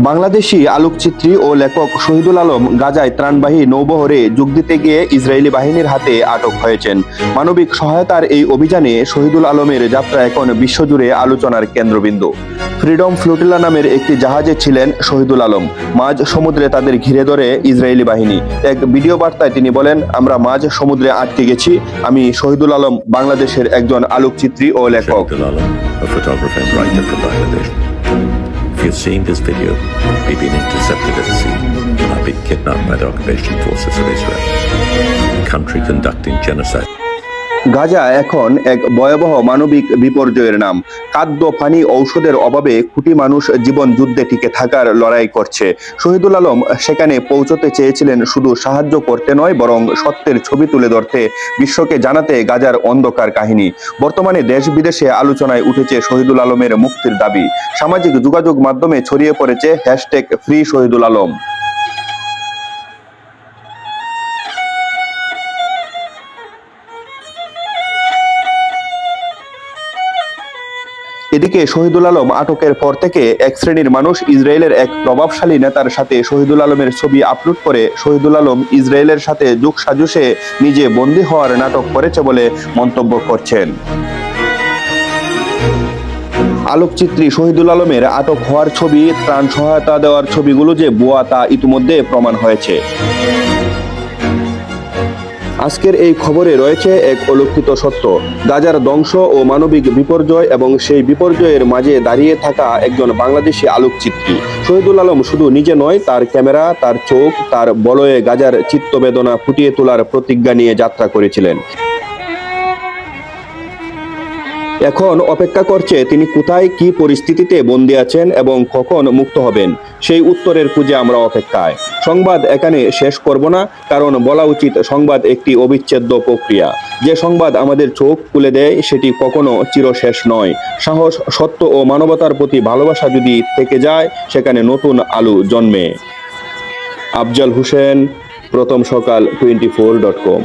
বাংলাদেশি আলোকচিত্রী ও লেখক শহীদুল আলম গাজায় ত্রাণবাহী নৌবহরে যোগ দিতে গিয়ে ইসরায়েলি বাহিনীর হাতে আটক হয়েছেন। মানবিক সহায়তার এই অভিযানে শহীদুল আলমের যাত্রা এখন বিশ্বজুড়ে আলোচনার কেন্দ্রবিন্দু। ফ্রিডম ফ্লোটিলা নামের একটি জাহাজে ছিলেন শহীদুল আলম। মাঝ সমুদ্রে তাদের ঘিরে ধরে ইসরায়েলি বাহিনী। এক ভিডিও বার্তায় তিনি বলেন, আমরা মাঝ সমুদ্রে আটকে গেছি। আমি শহীদুল আলম বাংলাদেশের একজন আলোকচিত্রী ও লেখক। If you're seeing this video, we've been intercepted at sea and I've been kidnapped by the occupation forces of Israel, a country conducting genocide. Gaza এখন এক ভয়াবহ মানবিক বিপর্যয়ের নাম। খাদ্য, পানি, ঔষধের অভাবে কোটি মানুষ জীবন যুদ্ধে টিকে থাকার লড়াই করছে। শহীদুল আলম সেখানে পৌঁছতে চেয়েছিলেন শুধু সাহায্য করতে নয়, বরং সত্যের ছবি তুলে ধরতে, বিশ্বকে জানাতে গাজার অন্ধকার কাহিনী। বর্তমানে দেশ বিদেশে আলোচনায় উঠেছে শহীদুল আলমের মুক্তির দাবি। সামাজিক যোগাযোগ মাধ্যমে ছড়িয়ে পড়েছে হ্যাশট্যাগ ফ্রি শহীদুল আলম। এদিকে শহীদুল আলম আটকের পর থেকে এক শ্রেণির মানুষ ইসরায়েলের এক প্রভাবশালী নেতার সাথে শহীদুল আলমের ছবি আপলোড করে শহীদুল আলম ইসরায়েলের সাথে যুগ সাজুসে নিজে বন্দী হওয়ার নাটক করেছে বলে মন্তব্য করছেন। আলোকচিত্রী শহীদুল আলমের আটক হওয়ার ছবি, ত্রাণ সহায়তা দেওয়ার ছবিগুলো যে বোয়া তা ইতিমধ্যে প্রমাণ হয়েছে। আজকের এই খবরে রয়েছে এক অলক্ষিত সত্য। গাজার ধ্বংস ও মানবিক বিপর্যয় এবং সেই বিপর্যয়ের মাঝে দাঁড়িয়ে থাকা একজন বাংলাদেশি আলোকচিত্রী। শহীদুল আলম শুধু নিজে নয়, তার ক্যামেরা, তার চোখ, তার বলয়ে গাজার চিত্তবেদনা ফুটিয়ে তোলার প্রতিজ্ঞা নিয়ে যাত্রা করেছিলেন। এখন অপেক্ষা করছে তিনি কোথায়, কি পরিস্থিতিতে বন্দী আছেন এবং কখন মুক্ত হবেন। সেই উত্তরের খুঁজে আমরা অপেক্ষায়। সংবাদ এখানে শেষ করব না, কারণ বলা উচিত সংবাদ একটি অবিচ্ছেদ্য প্রক্রিয়া। যে সংবাদ আমাদের চোখ খুলে দেয়, সেটি কখনো চিরশেষ নয়। সাহস, সত্য ও মানবতার প্রতি ভালোবাসা যদি থেকে যায়, সেখানে নতুন আলু জন্মে। আফজাল হোসেন, প্রথম সকাল টোয়েন্টি ফোর ডট কম